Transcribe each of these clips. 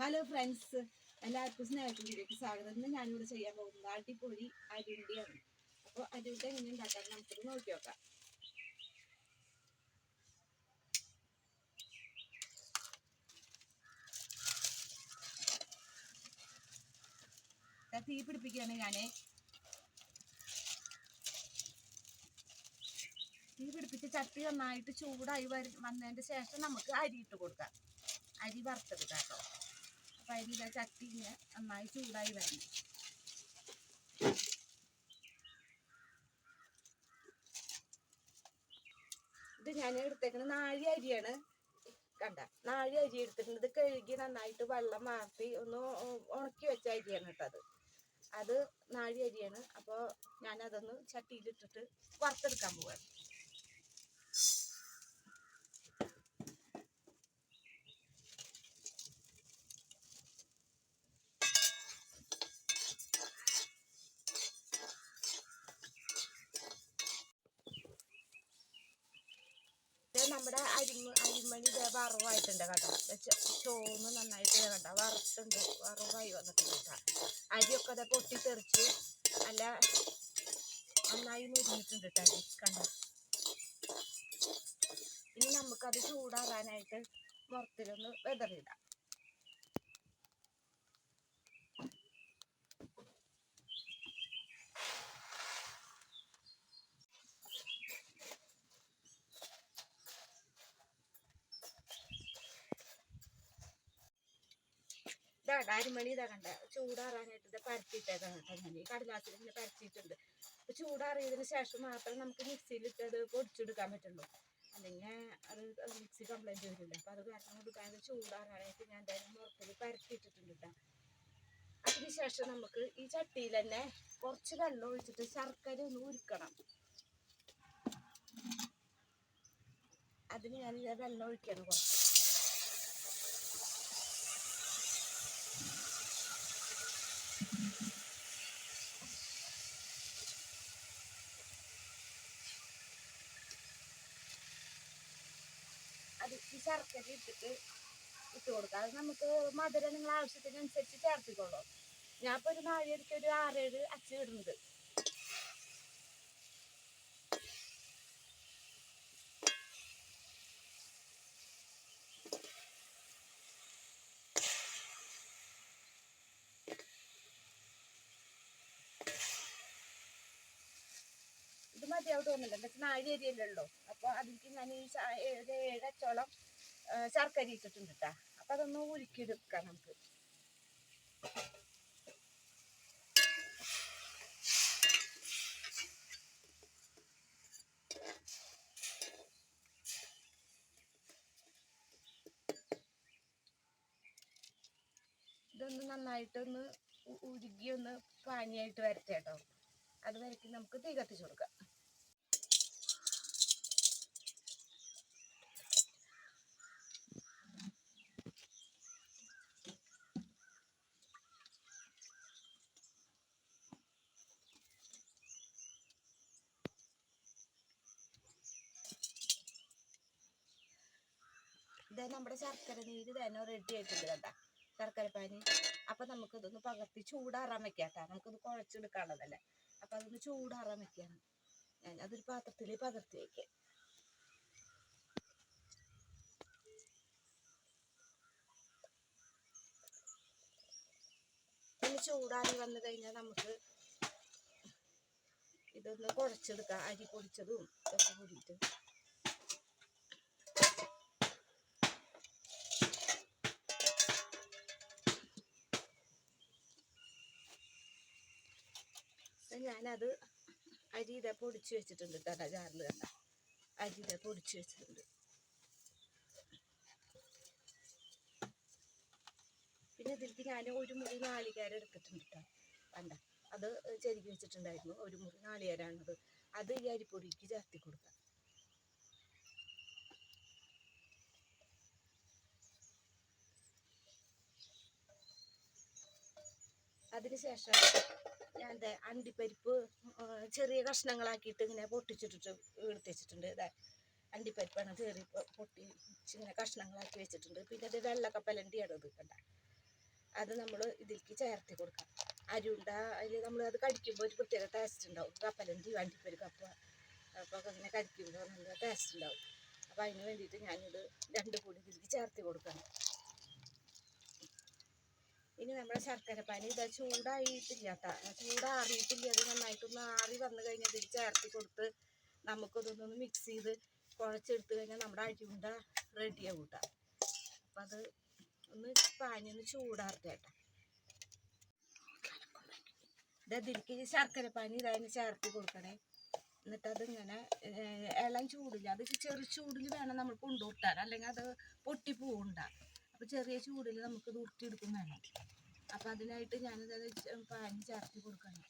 Hello friends എല്ലാവർക്കും സ്നേഹത്തിലേക്ക് സ്വാഗതം. ഇന്ന് ഞാനിവിടെ ചെയ്യാൻ പോകുന്നത് അടിപൊളി അരിണ്ടിയാണ് അപ്പോൾ അരിണ്ട എങ്ങനെ ഉണ്ടാക്കാൻ നമുക്കൊന്ന് നോക്കി നോക്കാം. തീ പിടിപ്പിക്കുകയാണ് ഞാൻ തീ പിടിപ്പിച്ച് ചട്ടി നന്നായിട്ട് ചൂടായി വരും വന്നതിന് ശേഷം നമുക്ക് അരി ഇട്ട് കൊടുക്കാം. അരി വറുത്തെടുക്കാം കേട്ടോ. അപ്പം ചട്ടി ഇങ്ങനെ നന്നായി ചൂടായി വരണം. ഇത് ഞാൻ എടുത്തേക്കുന്നത് നാഴി അരിയാണ്. കണ്ട നാഴി അരി എടുത്തിട്ടുണ്ട്. ഇത് കഴുകി നന്നായിട്ട് വെള്ളം മാറ്റി ഒന്ന് ഉണക്കി വെച്ച അരിയാണ് കേട്ടത് അത്. നാഴി അരിയാണ്. അപ്പോൾ ഞാനതൊന്ന് ചട്ടിയിലിട്ടിട്ട് വറുത്തെടുക്കാൻ പോവാണ് ഇത് നമ്മുടെ അരിമ അരിമണി ഇതേ വറവായിട്ടുണ്ട് കേട്ടോ. ചോന്ന് നന്നായിട്ട് കേട്ടോ വറുത്തുണ്ട് വറവായി വന്നിട്ടുണ്ട് കേട്ടോ. അരിയൊക്കെ അതെ പൊട്ടിത്തെറിച്ച് അല്ല നന്നായി മുരിഞ്ഞിട്ടുണ്ട് കേട്ടോ അരി. കണ്ടോ? ഇനി നമുക്കത് ചൂടാറാനായിട്ട് മുറത്തിലൊന്ന് വെതറിടാം. ഇതാ അരിമണി ഇതാ കണ്ട. ചൂടാറാനായിട്ട് ഇത് പരത്തിയിട്ടേക്കാം കേട്ടോ കടലാസിൽ ഇങ്ങനെ പരത്തിയിട്ടുണ്ട്. അപ്പൊ ചൂടാറിയതിന് ശേഷം മാത്രം നമുക്ക് മിക്സിയിലിട്ട് അത് പൊടിച്ചെടുക്കാൻ പറ്റുള്ളൂ. അല്ലെങ്കിൽ അത് മിക്സി കംപ്ലൈന്റ് വരില്ല. അപ്പോൾ അത് കാരണം കൊടുക്കാതെ ചൂടാറാനായിട്ട് ഞാൻ എന്തായാലും മുറത്തിൽ പരത്തിയിട്ടിട്ടുണ്ട് കേട്ടോ. അതിനുശേഷം നമുക്ക് ഈ ചട്ടിയിൽ തന്നെ കുറച്ച് വെള്ളം ഒഴിച്ചിട്ട് ശർക്കര ഒന്ന് ഉരുക്കണം. അതിന് ഞാൻ വെള്ളം ഒഴിക്കണം കുറച്ച്. ഈ ശർക്കര ഇട്ടിട്ട് ഇട്ട് കൊടുക്കുക. അത് നമുക്ക് മധുരം നിങ്ങൾ ആവശ്യത്തിനനുസരിച്ച് ചേർത്തിക്കൊള്ളൂ. ഞാൻ ഇപ്പോൾ ഒരു നാഴികയ്ക്ക് ഒരു ആറേഴ് അച്ച് ഇടുന്നത് ഇത് അവിടെ തോന്നുന്നില്ല എന്താ വെച്ചാൽ നാഴി അല്ലല്ലോ അപ്പോൾ അതിലേക്ക് ഞാൻ ഈ ഒരു ഏഴച്ചോളം ശർക്കര ഇട്ടിട്ടുണ്ട് കേട്ടോ അപ്പം അതൊന്ന് ഉരുക്കിയെടുക്കാം നമുക്ക്. ഇതൊന്ന് നന്നായിട്ടൊന്ന് ഉരുകി ഒന്ന് പാനിയായിട്ട് വരട്ടെ കേട്ടോ അത് വരയ്ക്ക് നമുക്ക് തീ കത്തിച്ചു കൊടുക്കാം. ഇത് നമ്മുടെ ശർക്കര നീര് തന്നെ റെഡി ആയിട്ടുണ്ട് കേട്ടാ. ശർക്കര പാനി. അപ്പൊ നമുക്ക് ഇതൊന്ന് പകർത്തി ചൂടാറാൻ വെക്കാട്ടാ നമുക്കിത് കുഴച്ചെടുക്കാനുള്ളതല്ലേ. അപ്പൊ അതൊന്ന് ചൂടാറാൻ വെക്കാണ്. ഞാൻ അതൊരു പാത്രത്തിൽ പകർത്തി വെക്കാം. ചൂടാറി വന്നു കഴിഞ്ഞാൽ നമുക്ക് ഇതൊന്ന് കുഴച്ചെടുക്കാം. അരി പൊടിച്ചതും ഇതൊക്കെ കൂടിയിട്ട്. ഞാനത് അരി ഇതേ പൊടിച്ച് വെച്ചിട്ടുണ്ട് കേട്ടോ ജാറിൽ കണ്ട അരി ഇതേ പൊടിച്ച് വെച്ചിട്ടുണ്ട്. പിന്നെ ഇതിലേക്ക് ഞാൻ ഒരു മുറി നാളികേരം എടുത്തിട്ടുണ്ട് കേട്ടോ. കണ്ട? അത് ചെരുക്കി വെച്ചിട്ടുണ്ടായിരുന്നു. ഒരു മുറി നാളികേരാണത്. അത് ഈ അരിപ്പൊടിക്ക് ചേർത്തി കൊടുക്കാം. അതിനുശേഷം ദേ അണ്ടിപ്പരിപ്പ് ചെറിയ കഷ്ണങ്ങളാക്കിയിട്ട് ഇങ്ങനെ പൊട്ടിച്ചിട്ടിട്ട് എടുത്ത് വെച്ചിട്ടുണ്ട്. അണ്ടിപ്പരിപ്പാണ് പൊ- പൊട്ടി ഇങ്ങനെ കഷ്ണങ്ങളാക്കി വെച്ചിട്ടുണ്ട്. പിന്നെ ഇത് വെള്ളക്കപ്പലണ്ടിയാണ് ഇത് കണ്ട. അത് നമ്മൾ ഇതിലേക്ക് ചേർത്തി കൊടുക്കാം. അരിയുണ്ട. അതിൽ നമ്മൾ അത് കടിക്കുമ്പോൾ ഒരു പ്രത്യേക ടേസ്റ്റ് ഉണ്ടാവും. കപ്പലണ്ടി വണ്ടിപ്പൊരു കപ്പ അപ്പോൾ അങ്ങനെ കടിക്കുമ്പോൾ നല്ല ടേസ്റ്റ് ഉണ്ടാവും. അപ്പോൾ അതിന് വേണ്ടിയിട്ട് ഞാനിത് രണ്ട് കൂടി ഇതിലേക്ക് ചേർത്തി കൊടുക്കണം. ഇനി നമ്മുടെ ശർക്കര പാനി ഇതാ ചൂടായിട്ടില്ല കേട്ടോ ചൂടാറിയിട്ടില്ല. അത് നന്നായിട്ടൊന്ന് ആറി വന്നു കഴിഞ്ഞാൽ ഇതിൽ ചേർത്തി കൊടുത്ത് നമുക്കതൊന്നൊന്ന് മിക്സ് ചെയ്ത് കുഴച്ചെടുത്ത് കഴിഞ്ഞാൽ നമ്മുടെ അരിയുണ്ട റെഡിയാവും കേട്ടോ അപ്പം അത് ഒന്ന് പാനി ഒന്ന് ചൂടാറട്ടെ കേട്ടോ. ശർക്കര പാനി ഇതായി ചേർത്ത് കൊടുക്കണേ. എന്നിട്ട് അതിങ്ങനെ ഇളം ചൂടില്ല. അത് ചെറു ചൂടിൽ വേണം നമ്മൾ കൊണ്ടുവിട്ടാൻ അല്ലെങ്കിൽ അത് പൊട്ടി പോവുണ്ട അപ്പോൾ ചെറിയ ചൂടിൽ നമുക്ക് ഉരുട്ടിയെടുക്കും വേണം. അപ്പം അതിനായിട്ട് ഞാനിത് പാനി ചേർത്ത് കൊടുക്കണം.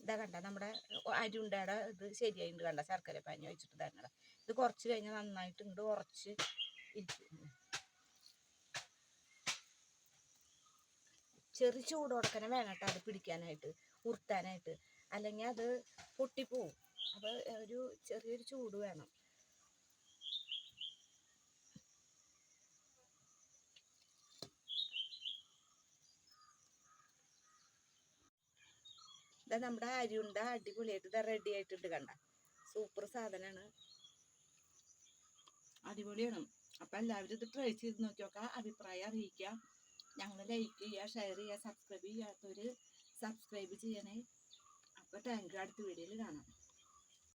ഇതാ കണ്ട നമ്മുടെ അരിയുണ്ടയുടെ ഇത് ശരിയായിട്ടുണ്ട് കണ്ട ശർക്കര പാനി വെച്ചിട്ട് തന്നെ ഇത് കുറച്ച് കഴിഞ്ഞാൽ നന്നായിട്ട് ഇങ്ങോട്ട് ഉറച്ച് ഇരിക്കും. ചെറിയ ചൂട് വേണം കേട്ടോ അത് പിടിക്കാനായിട്ട് ഉറുത്താനായിട്ട് അല്ലെങ്കിൽ അത് പൊട്ടിപ്പോവും. അപ്പോൾ ഒരു ചെറിയൊരു ചൂട് വേണം. ഇതാ നമ്മുടെ അരിയുണ്ട അടിപൊളിയായിട്ട് ഇതാ റെഡി ആയിട്ടുണ്ട് കണ്ട. സൂപ്പർ സാധനമാണ്. അടിപൊളിയാണ്. അപ്പം എല്ലാവരും ഇത് ട്രൈ ചെയ്ത് നോക്കി നോക്കാം. അഭിപ്രായം അറിയിക്കാം. ഞങ്ങൾ ലൈക്ക് ചെയ്യുക ഷെയർ ചെയ്യുക സബ്സ്ക്രൈബ് ചെയ്യാത്തവർ സബ്സ്ക്രൈബ് ചെയ്യണേ. അപ്പോൾ താങ്ക് യു അടുത്ത വീഡിയോയിൽ കാണാം.